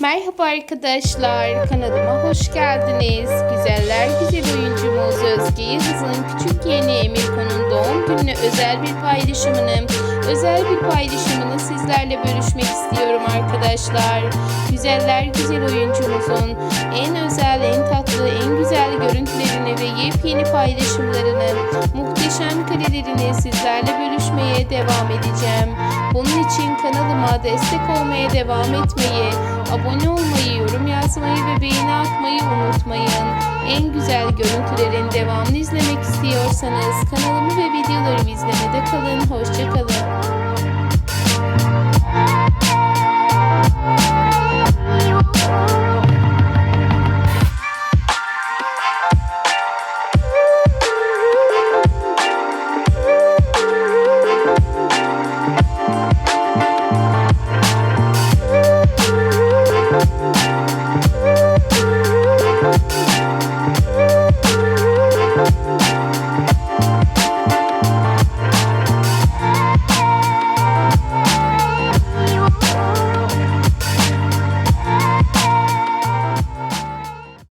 Merhaba arkadaşlar, kanalıma hoş geldiniz. Güzeller güzel oyuncumuz Özge Yıldız'ın küçük yeğeni Emirko'nun doğum gününe özel bir paylaşımını, özel bir paylaşımını sizlerle bölüşmek istiyorum arkadaşlar. Güzeller güzel oyuncumuzun en özel, en tatlı, en güzel görüntülerini ve yepyeni paylaşımlarını, muhteşem karelerini sizlerle bölüşmeye devam edeceğim. Bunun için kanalıma destek olmaya devam etmeyi, abone olmayı, yorum yazmayı ve beğeni atmayı unutmayın. En güzel görüntülerin devamını izlemek istiyorsanız kanalımı ve videolarımı izlemede kalın. Hoşçakalın.